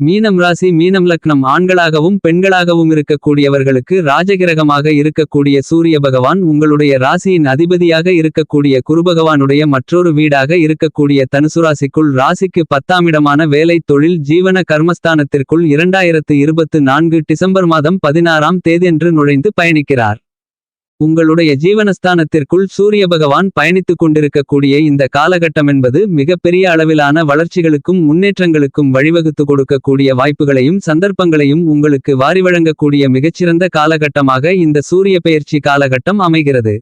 மீனம் ராசி மீனம் லக்னம் ஆண்களாகவும் பெண்களாகவும் இருக்கக்கூடியவர்களுக்கு ராஜகிரகமாக இருக்கக்கூடிய சூரிய பகவான் உங்களுடைய ராசியின் அதிபதியாக இருக்கக்கூடிய குருபகவானுடைய மற்றொரு வீடாக இருக்கக்கூடிய தனுசு ராசிக்குள் ராசிக்கு பத்தாமிடமான வேலை தொழில் ஜீவன கர்மஸ்தானத்திற்குள் இரண்டாயிரத்து இருபத்து நான்கு டிசம்பர் மாதம் பதினாறாம் தேதியன்று நுழைந்து பயணிக்கிறார். உங்களுடைய ஜீவனஸ்தானத்திற்குள் சூரிய பகவான் பயணித்துக் கொண்டிருக்கக்கூடிய இந்த காலகட்டமென்பது மிகப்பெரிய அளவிலான வளர்ச்சிகளுக்கும் முன்னேற்றங்களுக்கும் வழிவகுத்து கொடுக்கக்கூடிய வாய்ப்புகளையும் சந்தர்ப்பங்களையும் உங்களுக்கு வாரி வழங்கக்கூடிய மிகச்சிறந்த காலகட்டமாக இந்த சூரிய பெயர்ச்சி காலகட்டம் அமைகிறது.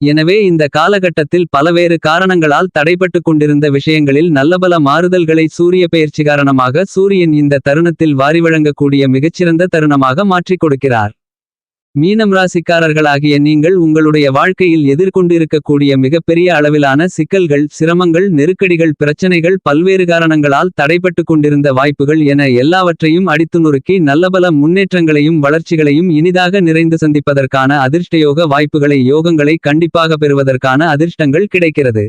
எனவே இந்த காலகட்டத்தில் பலவேறு காரணங்களால் தடைபட்டு கொண்டிருந்த விஷயங்களில் நல்லபல மாறுதல்களை சூரிய பெயர்ச்சி காரணமாக சூரியன் இந்த தருணத்தில் வாரி வழங்கக்கூடிய மிகச்சிறந்த தருணமாக மாற்றிக் கொடுக்கிறார். மீனம் ராசிக்காரர்களாகிய நீங்கள் உங்களுடைய வாழ்க்கையில் எதிர்கொண்டிருக்கக்கூடிய மிகப்பெரிய அளவிலான சிக்கல்கள் சிரமங்கள் நெருக்கடிகள் பிரச்சனைகள் பல்வேறு காரணங்களால் தடைபட்டு கொண்டிருந்த வாய்ப்புகள் என எல்லாவற்றையும் அடித்து நொறுக்கி நல்லபல முன்னேற்றங்களையும் வளர்ச்சிகளையும் இனிதாக நிறைந்து சந்திப்பதற்கான அதிர்ஷ்டயோக வாய்ப்புகளை யோகங்களை கண்டிப்பாக பெறுவதற்கான அதிர்ஷ்டங்கள் கிடைக்கிறது.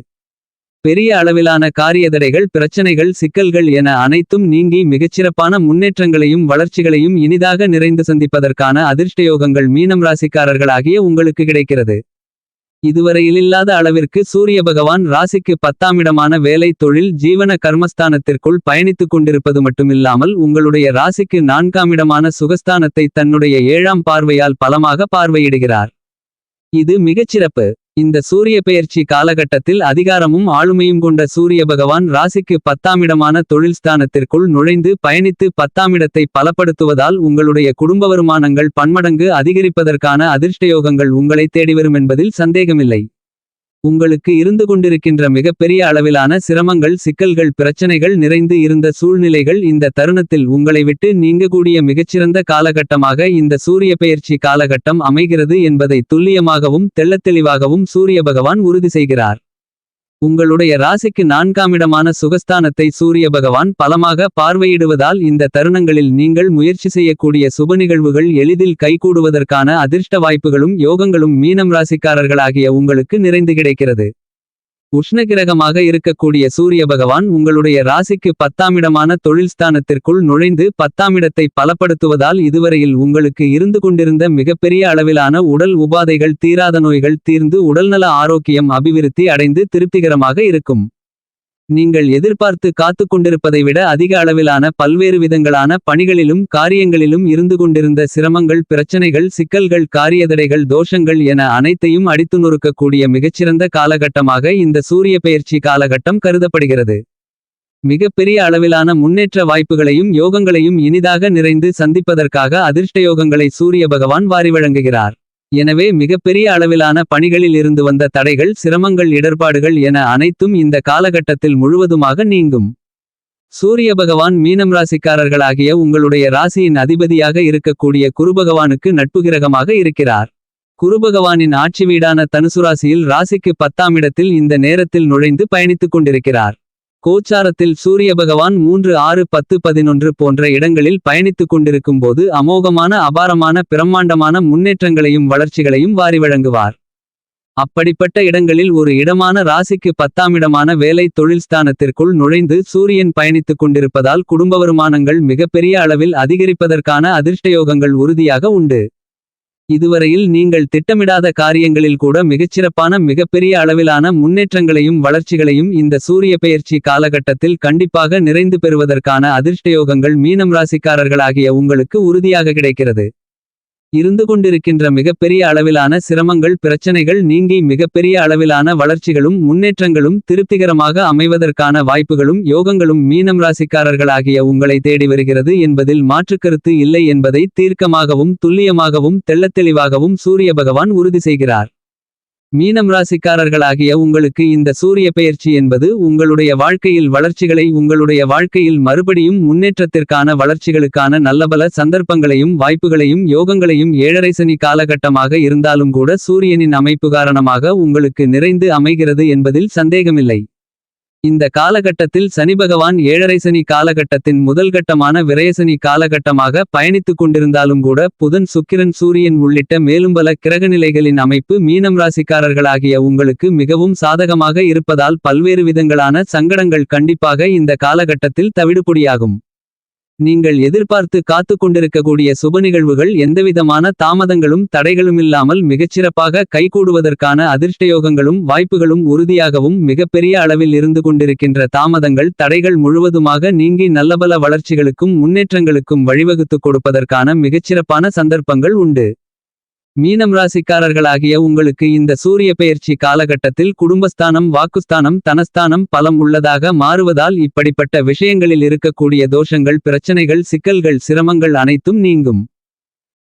பெரிய அளவிலான காரியதடைகள் பிரச்சனைகள் சிக்கல்கள் என அனைத்தும் நீங்கி மிகச்சிறப்பான முன்னேற்றங்களையும் வளர்ச்சிகளையும் இனிதாக நிறைந்து சந்திப்பதற்கான அதிர்ஷ்டயோகங்கள் மீனம் ராசிக்காரர்களாகிய உங்களுக்கு கிடைக்கிறது. இதுவரையிலில்லாத அளவிற்கு சூரிய பகவான் ராசிக்கு பத்தாமிடமான வேலை தொழில் ஜீவன கர்மஸ்தானத்திற்குள் பயணித்துக் கொண்டிருப்பது மட்டுமில்லாமல் உங்களுடைய ராசிக்கு நான்காமிடமான சுகஸ்தானத்தை தன்னுடைய ஏழாம் பார்வையால் பலமாக பார்வையிடுகிறார். இது மிகச்சிறப்பு. இந்த சூரிய பெயர்ச்சி காலகட்டத்தில் அதிகாரமும் ஆளுமையும் கொண்ட சூரிய பகவான் ராசிக்கு பத்தாமிடமான தொழில் ஸ்தானத்திற்குள் நுழைந்து பயணித்து பத்தாமிடத்தை பலப்படுத்துவதால் உங்களுடைய குடும்ப வருமானங்கள் பன்மடங்கு அதிகரிப்பதற்கான அதிர்ஷ்டயோகங்கள் உங்களை தேடிவரும் என்பதில் சந்தேகமில்லை. உங்களுக்கு இருந்து கொண்டிருக்கின்ற மிகப்பெரிய அளவிலான சிரமங்கள் சிக்கல்கள் பிரச்சனைகள் நிறைந்து இருந்த சூழ்நிலைகள் இந்த தருணத்தில் உங்களை விட்டு நீங்கக்கூடிய மிகச்சிறந்த காலகட்டமாக இந்த சூரிய பெயர்ச்சி காலகட்டம் அமைகிறது என்பதை துல்லியமாகவும் தெள்ளத்தெளிவாகவும் சூரிய பகவான் உறுதி செய்கிறார். உங்களுடைய ராசிக்கு நான்காமிடமான சுகஸ்தானத்தை சூரிய பகவான் பலமாக பார்வையிடுவதால் இந்த தருணங்களில் நீங்கள் முயற்சி செய்யக்கூடிய சுப நிகழ்வுகள் எளிதில் கைகூடுவதற்கான அதிர்ஷ்ட வாய்ப்புகளும் யோகங்களும் மீனம் ராசிக்காரர்களாகிய உங்களுக்கு நிறைந்து கிடைக்கிறது. உஷ்ணகிரகமாக இருக்கக்கூடிய சூரிய பகவான் உங்களுடைய ராசிக்கு பத்தாமிடமான தொழில் ஸ்தானத்திற்குள் நுழைந்து பத்தாமிடத்தை பலப்படுத்துவதால் இதுவரையில் உங்களுக்கு இருந்து கொண்டிருந்த மிகப்பெரிய அளவிலான உடல் உபாதைகள் தீராத நோய்கள் தீர்ந்து உடல்நல ஆரோக்கியம் அபிவிருத்தி அடைந்து திருப்திகரமாக இருக்கும். நீங்கள் எதிர்பார்த்து காத்து கொண்டிருப்பதை விட அதிக அளவிலான பல்வேறு விதங்களான பணிகளிலும் காரியங்களிலும் இருந்து கொண்டிருந்த சிரமங்கள் பிரச்சனைகள் சிக்கல்கள் காரியதடைகள் தோஷங்கள் என அனைத்தையும் அடித்து நொறுக்கக்கூடிய மிகச்சிறந்த காலகட்டமாக இந்த சூரிய பெயர்ச்சி காலகட்டம் கருதப்படுகிறது. மிகப்பெரிய அளவிலான முன்னேற்ற வாய்ப்புகளையும் யோகங்களையும் இனிதாக நிறைந்து சந்திப்பதற்காக அதிர்ஷ்டயோகங்களை சூரிய பகவான் வாரி வழங்குகிறார் எனவே மிகப்பெரிய அளவிலான பணிகளில் இருந்து வந்த தடைகள் சிரமங்கள் இடர்பாடுகள் என அனைத்தும் இந்த காலகட்டத்தில் முழுவதுமாக நீங்கும். சூரிய பகவான் மீனம் ராசிக்காரர்களாகிய உங்களுடைய ராசியின் அதிபதியாக இருக்கக்கூடிய குருபகவானுக்கு நட்புகிரகமாக இருக்கிறார். குருபகவானின் ஆட்சி வீடான தனுசுராசியில் ராசிக்கு பத்தாம் இடத்தில் இந்த நேரத்தில் நுழைந்து பயணித்துக் கொண்டிருக்கிறார். கோச்சாரத்தில் சூரிய பகவான் மூன்று ஆறு பத்து பதினொன்று போன்ற இடங்களில் பயணித்துக் கொண்டிருக்கும் போது அமோகமான அபாரமான பிரம்மாண்டமான முன்னேற்றங்களையும் வளர்ச்சிகளையும் வாரி வழங்குவார். அப்படிப்பட்ட இடங்களில் ஒரு இடமான ராசிக்கு பத்தாமிடமான வேலை தொழில் ஸ்தானத்திற்குள் நுழைந்து சூரியன் பயணித்துக் கொண்டிருப்பதால் குடும்ப வருமானங்கள் மிகப்பெரிய அளவில் அதிகரிப்பதற்கான அதிர்ஷ்டயோகங்கள் உறுதியாக உண்டு. இதுவரையில் நீங்கள் திட்டமிடாத காரியங்களில் கூட மிகச்சிறப்பான மிகப்பெரிய அளவிலான முன்னேற்றங்களையும் வளர்ச்சிகளையும் இந்த சூரிய பெயர்ச்சி காலகட்டத்தில் கண்டிப்பாக நிறைந்து பெறுவதற்கான அதிர்ஷ்டயோகங்கள் மீனம் ராசிக்காரர்களாகிய உங்களுக்கு உறுதியாக கிடைக்கிறது. இருந்து கொண்டிருக்கின்ற மிகப்பெரிய அளவிலான சிரமங்கள் பிரச்சனைகள் நீங்கி மிகப்பெரிய அளவிலான வளர்ச்சிகளும் முன்னேற்றங்களும் திருப்திகரமாக அமைவதற்கான வாய்ப்புகளும் யோகங்களும் மீனம் ராசிக்காரர்களாகிய உங்களை தேடி வருகிறது என்பதில் மாற்றுக்கருத்து இல்லை என்பதை தீர்க்கமாகவும் துல்லியமாகவும் தெள்ளத்தெளிவாகவும் சூரிய பகவான் உறுதி செய்கிறார். மீனம் ராசிக்காரர்களாகிய உங்களுக்கு இந்த சூரிய பெயர்ச்சி என்பது உங்களுடைய வாழ்க்கையில் வளர்ச்சிகளை உங்களுடைய வாழ்க்கையில் மறுபடியும் முன்னேற்றத்திற்கான வளர்ச்சிகளுக்கான நல்லபல சந்தர்ப்பங்களையும் வாய்ப்புகளையும் யோகங்களையும் ஏழரை சனி காலகட்டமாக இருந்தாலும் கூட சூரியனின் அமைப்பு காரணமாக உங்களுக்கு நிறைந்து அமைகிறது என்பதில் சந்தேகமில்லை. இந்த காலகட்டத்தில் சனி பகவான் ஏழரை சனி காலகட்டத்தின் முதல் கட்டமான விரயசனி காலகட்டமாக பயணித்துக் கொண்டிருந்தாலும் கூட புதன் சுக்கிரன் சூரியன் உள்ளிட்ட மேலும் பல கிரகநிலைகளின் அமைப்பு மீனம் ராசிக்காரர்களாகிய உங்களுக்கு மிகவும் சாதகமாக இருப்பதால் பல்வேறு விதங்களான சங்கடங்கள் கண்டிப்பாக இந்த காலகட்டத்தில் தவிடுபொடியாகும். நீங்கள் எதிர்பார்த்து காத்துக் கொண்டிருக்கக்கூடிய சுப நிகழ்வுகள் எந்தவிதமான தாமதங்களும் தடைகளுமில்லாமல் மிகச்சிறப்பாக கைகூடுவதற்கான அதிர்ஷ்டயோகங்களும் வாய்ப்புகளும் உறுதியாகவும் மிகப்பெரிய அளவில் இருந்து கொண்டிருக்கின்ற தாமதங்கள் தடைகள் முழுவதுமாக நீங்கி நல்லபல வளர்ச்சிகளுக்கும் முன்னேற்றங்களுக்கும் வழிவகுத்துக் கொடுப்பதற்கான மிகச்சிறப்பான சந்தர்ப்பங்கள் உண்டு. மீனம் ராசிக்காரர்களாகிய உங்களுக்கு இந்த சூரிய பெயர்ச்சி காலகட்டத்தில் குடும்பஸ்தானம் வாக்குஸ்தானம் தனஸ்தானம் பலம் உள்ளதாக மாறுவதால் இப்படிப்பட்ட விஷயங்களில் இருக்கக்கூடிய தோஷங்கள் பிரச்சனைகள் சிக்கல்கள் சிரமங்கள் அனைத்தும் நீங்கும்.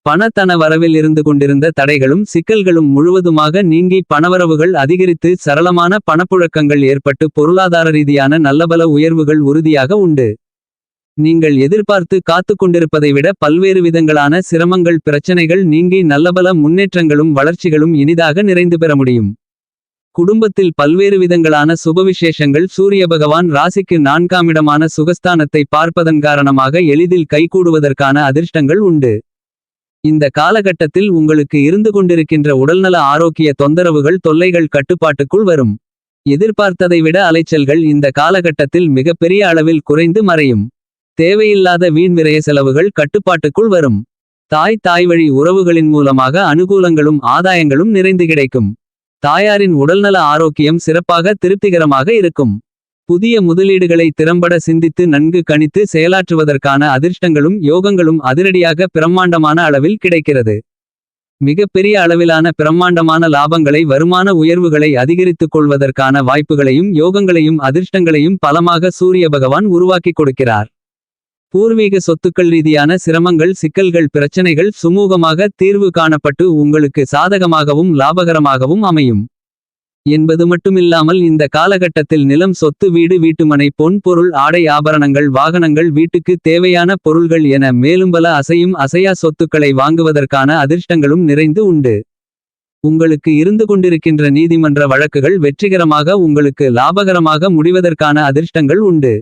பணத்தன வரவில் இருந்து கொண்டிருந்த தடைகளும் சிக்கல்களும் முழுவதுமாக நீங்கி பணவரவுகள் அதிகரித்து சரளமான பணப்புழக்கங்கள் ஏற்பட்டு பொருளாதார ரீதியான நல்லபல உயர்வுகள் உறுதியாக உண்டு. நீங்கள் எதிர்பார்த்து காத்து கொண்டிருப்பதை விட பல்வேறு விதங்களான சிரமங்கள் பிரச்சனைகள் நீங்கி நல்லபல முன்னேற்றங்களும் வளர்ச்சிகளும் இனிதாக நிறைந்து பெற முடியும். குடும்பத்தில் பல்வேறு விதங்களான சுபவிசேஷங்கள் சூரிய பகவான் ராசிக்கு நான்காமிடமான சுகஸ்தானத்தை பார்ப்பதன் காரணமாக எளிதில் கைகூடுவதற்கான அதிர்ஷ்டங்கள் உண்டு. இந்த காலகட்டத்தில் உங்களுக்கு இருந்து கொண்டிருக்கின்ற உடல்நல ஆரோக்கிய தொந்தரவுகள் தொல்லைகள் கட்டுப்பாட்டுக்குள் வரும். எதிர்பார்த்ததை விட அலைச்சல்கள் இந்த காலகட்டத்தில் மிகப்பெரிய அளவில் குறைந்து மறையும். தேவையில்லாத வீண் விரய செலவுகள் கட்டுப்பாட்டுக்குள் வரும். தாய் தாய்வழி உறவுகளின் மூலமாக அனுகூலங்களும் ஆதாயங்களும் நிறைந்து கிடைக்கும். தாயாரின் உடல்நல ஆரோக்கியம் சிறப்பாக திருப்திகரமாக இருக்கும். புதிய முதலீடுகளை திறம்பட சிந்தித்து நன்கு கணித்து செயலாற்றுவதற்கான அதிர்ஷ்டங்களும் யோகங்களும் அதிரடியாக பிரம்மாண்டமான அளவில் கிடைக்கிறது. மிகப்பெரிய அளவிலான பிரம்மாண்டமான லாபங்களை வருமான உயர்வுகளை அதிகரித்துக் கொள்வதற்கான வாய்ப்புகளையும் யோகங்களையும் அதிர்ஷ்டங்களையும் பலமாக சூரிய பகவான் உருவாக்கிக் கொடுக்கிறார். பூர்வீக சொத்துக்கள் ரீதியான சிரமங்கள் சிக்கல்கள் பிரச்சனைகள் சுமூகமாக தீர்வு காணப்பட்டு உங்களுக்கு சாதகமாகவும் லாபகரமாகவும் அமையும். என்பது மட்டுமில்லாமல் இந்த காலகட்டத்தில் நிலம் சொத்து வீடு வீட்டுமனை பொன் பொருள் ஆடை ஆபரணங்கள் வாகனங்கள் வீட்டுக்கு தேவையான பொருள்கள் என மேலும் பல அசையும் அசையா சொத்துக்களை வாங்குவதற்கான அதிர்ஷ்டங்களும் நிறைந்து உண்டு. உங்களுக்கு இருந்து கொண்டிருக்கின்ற நீதிமன்ற வழக்குகள் வெற்றிகரமாக உங்களுக்கு லாபகரமாக முடிவதற்கான அதிர்ஷ்டங்கள் உண்டு.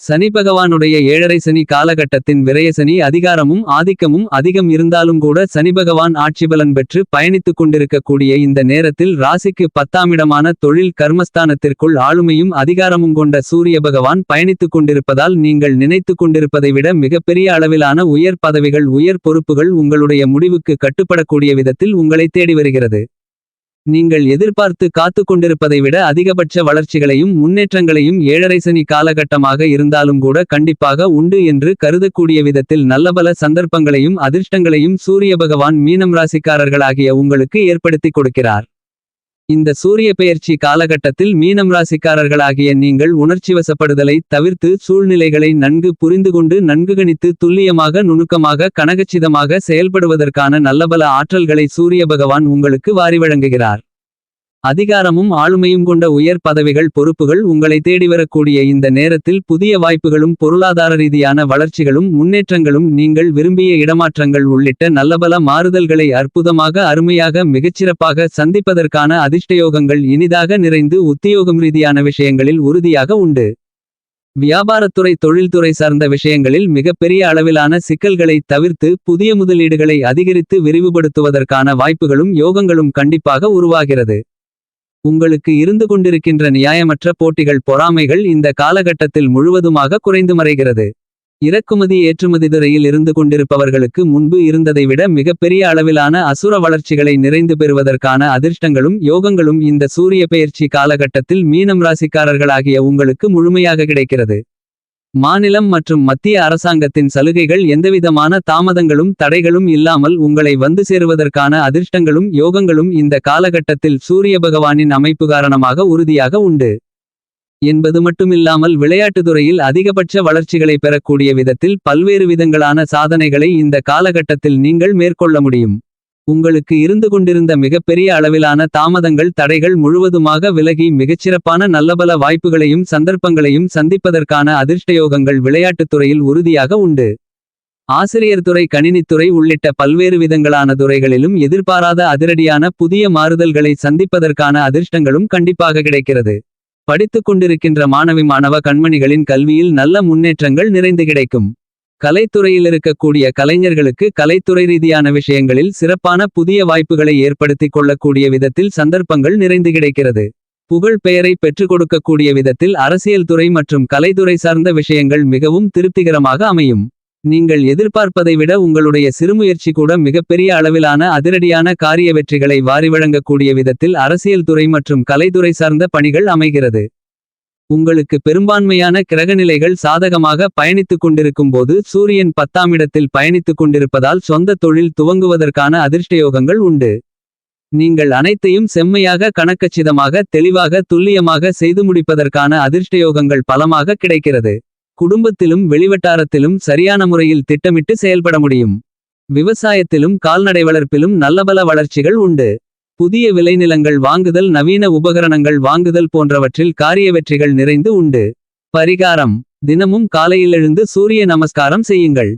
சனி பகவானுடைய ஏழரை சனி காலகட்டத்தின் விரயசனி அதிகாரமும் ஆதிக்கமும் அதிகம் இருந்தாலும் கூட சனி பகவான் ஆட்சிபலன் பெற்று பயணித்துக் கொண்டிருக்கக்கூடிய இந்த நேரத்தில் ராசிக்கு பத்தாமிடமான தொழில் கர்மஸ்தானத்திற்குள் ஆளுமையும் அதிகாரமும் கொண்ட சூரிய பகவான் பயணித்துக் கொண்டிருப்பதால் நீங்கள் நினைத்துக் கொண்டிருப்பதை விட மிகப்பெரிய அளவிலான உயர் பதவிகள் உயர் பொறுப்புகள் உங்களுடைய முடிவுக்கு கட்டுப்படக்கூடிய விதத்தில் உங்களை தேடி வருகிறது. நீங்கள் எதிர்பார்த்து காத்து கொண்டிருப்பதை விட அதிகபட்ச வளர்ச்சிகளையும் முன்னேற்றங்களையும் ஏழரை சனி காலகட்டமாக இருந்தாலும் கூட கண்டிப்பாக உண்டு என்று கருதக்கூடிய விதத்தில் நல்லபல சந்தர்ப்பங்களையும் அதிர்ஷ்டங்களையும் சூரிய பகவான் மீனம் ராசிக்காரர்களாகிய உங்களுக்கு ஏற்படுத்திக் கொடுக்கிறார். இந்த சூரிய பெயர்ச்சி காலகட்டத்தில் மீனம் ராசிக்காரர்களாகிய நீங்கள் உணர்ச்சிவசப்படுதலை தவிர்த்து சூழ்நிலைகளை நன்கு புரிந்துகொண்டு நன்கு கணித்து துல்லியமாக நுணுக்கமாக கனகச்சிதமாக செயல்படுவதற்கான நல்லபல ஆற்றல்களை சூரிய பகவான் உங்களுக்கு வாரி வழங்குகிறார். அதிகாரமும் ஆளுமையும் கொண்ட உயர் பதவிகள் பொறுப்புகள் உங்களை தேடிவரக்கூடிய இந்த நேரத்தில் புதிய வாய்ப்புகளும் பொருளாதார ரீதியான வளர்ச்சிகளும் முன்னேற்றங்களும் நீங்கள் விரும்பிய இடமாற்றங்கள் உள்ளிட்ட நல்லபல மாறுதல்களை அற்புதமாக அருமையாக மிகச்சிறப்பாக சந்திப்பதற்கான அதிர்ஷ்டயோகங்கள் இனிதாக நிறைந்து உத்தியோகம் ரீதியான விஷயங்களில் உறுதியாக உண்டு. வியாபாரத்துறை தொழில்துறை சார்ந்த விஷயங்களில் மிகப்பெரிய அளவிலான சிக்கல்களை தவிர்த்து புதிய முதலீடுகளை அதிகரித்து விரிவுபடுத்துவதற்கான வாய்ப்புகளும் யோகங்களும் கண்டிப்பாக உருவாகிறது. உங்களுக்கு இருந்து கொண்டிருக்கின்ற நியாயமற்ற போட்டிகள் பொறாமைகள் இந்த காலகட்டத்தில் முழுவதுமாக குறைந்து மறைகிறது. இறக்குமதி ஏற்றுமதி துறையில் இருந்து கொண்டிருப்பவர்களுக்கு முன்பு இருந்ததை விட மிகப்பெரிய அளவிலான அசுர வளர்ச்சிகளை நிறைந்து பெறுவதற்கான அதிர்ஷ்டங்களும் யோகங்களும் இந்த சூரிய பெயர்ச்சி காலகட்டத்தில் மீனம் ராசிக்காரர்களாகிய உங்களுக்கு முழுமையாக கிடைக்கிறது. மாநிலம் மற்றும் மத்திய அரசாங்கத்தின் சலுகைகள் எந்தவிதமான தாமதங்களும் தடைகளும் இல்லாமல் உங்களை வந்து சேருவதற்கான அதிர்ஷ்டங்களும் யோகங்களும் இந்த காலகட்டத்தில் சூரிய பகவானின் அமைப்பு காரணமாக உறுதியாக உண்டு. என்பது மட்டுமில்லாமல் விளையாட்டுத் துறையில் அதிகபட்ச வளர்ச்சிகளை பெறக்கூடிய விதத்தில் பல்வேறு விதங்களான சாதனைகளை இந்த காலகட்டத்தில் நீங்கள் மேற்கொள்ள முடியும். உங்களுக்கு இருந்து கொண்டிருந்த மிகப்பெரிய அளவிலான தாமதங்கள் தடைகள் முழுவதுமாக விலகி மிகச்சிறப்பான நல்லபல வாய்ப்புகளையும் சந்தர்ப்பங்களையும் சந்திப்பதற்கான அதிர்ஷ்டயோகங்கள் விளையாட்டுத் துறையில் உறுதியாக உண்டு. ஆசிரியர் துறை கணினித்துறை உள்ளிட்ட பல்வேறு விதங்களான துறைகளிலும் எதிர்பாராத அதிரடியான புதிய மாறுதல்களை சந்திப்பதற்கான அதிர்ஷ்டங்களும் கண்டிப்பாக கிடைக்கிறது. படித்துக் கொண்டிருக்கின்ற மாணவி மாணவ கண்மணிகளின் கல்வியில் நல்ல முன்னேற்றங்கள் நிறைந்து கிடைக்கும். கலைத்துறையில் இருக்கக்கூடிய கலைஞர்களுக்கு கலைத்துறை ரீதியான விஷயங்களில் சிறப்பான புதிய வாய்ப்புகளை ஏற்படுத்திக் கொள்ளக்கூடிய விதத்தில் சந்தர்ப்பங்கள் நிறைந்து கிடைக்கிறது புகழ் பெயரை பெற்றுக் கொடுக்கக்கூடிய விதத்தில் அரசியல் துறை மற்றும் கலைத்துறை சார்ந்த விஷயங்கள் மிகவும் திருப்திகரமாக அமையும் நீங்கள் எதிர்பார்ப்பதை விட உங்களுடைய சிறுமுயற்சி கூட மிகப்பெரிய அளவிலான அதிரடியான காரிய வெற்றிகளை வாரி வழங்கக்கூடிய விதத்தில் அரசியல் துறை மற்றும் கலைத்துறை சார்ந்த பணிகள் அமைகிறது. உங்களுக்கு பெரும்பான்மையான கிரகநிலைகள் சாதகமாக பயணித்துக் கொண்டிருக்கும் போது சூரியன் பத்தாமிடத்தில் பயணித்துக் கொண்டிருப்பதால் சொந்த தொழில் துவங்குவதற்கான அதிர்ஷ்டயோகங்கள் உண்டு. நீங்கள் அனைத்தையும் செம்மையாக கணக்கச்சிதமாக தெளிவாக துல்லியமாக செய்து முடிப்பதற்கான அதிர்ஷ்டயோகங்கள் பலமாக கிடைக்கிறது. குடும்பத்திலும் வெளிவட்டாரத்திலும் சரியான முறையில் திட்டமிட்டு செயல்பட முடியும். விவசாயத்திலும் கால்நடை வளர்ப்பிலும் நல்லபல வளர்ச்சிகள் உண்டு. புதிய விளைநிலங்கள் வாங்குதல் நவீன உபகரணங்கள் வாங்குதல் போன்றவற்றில் காரிய வெற்றிகள் நிறைந்து உண்டு. பரிகாரம் தினமும் காலையிலெழுந்து சூரிய நமஸ்காரம் செய்யுங்கள்.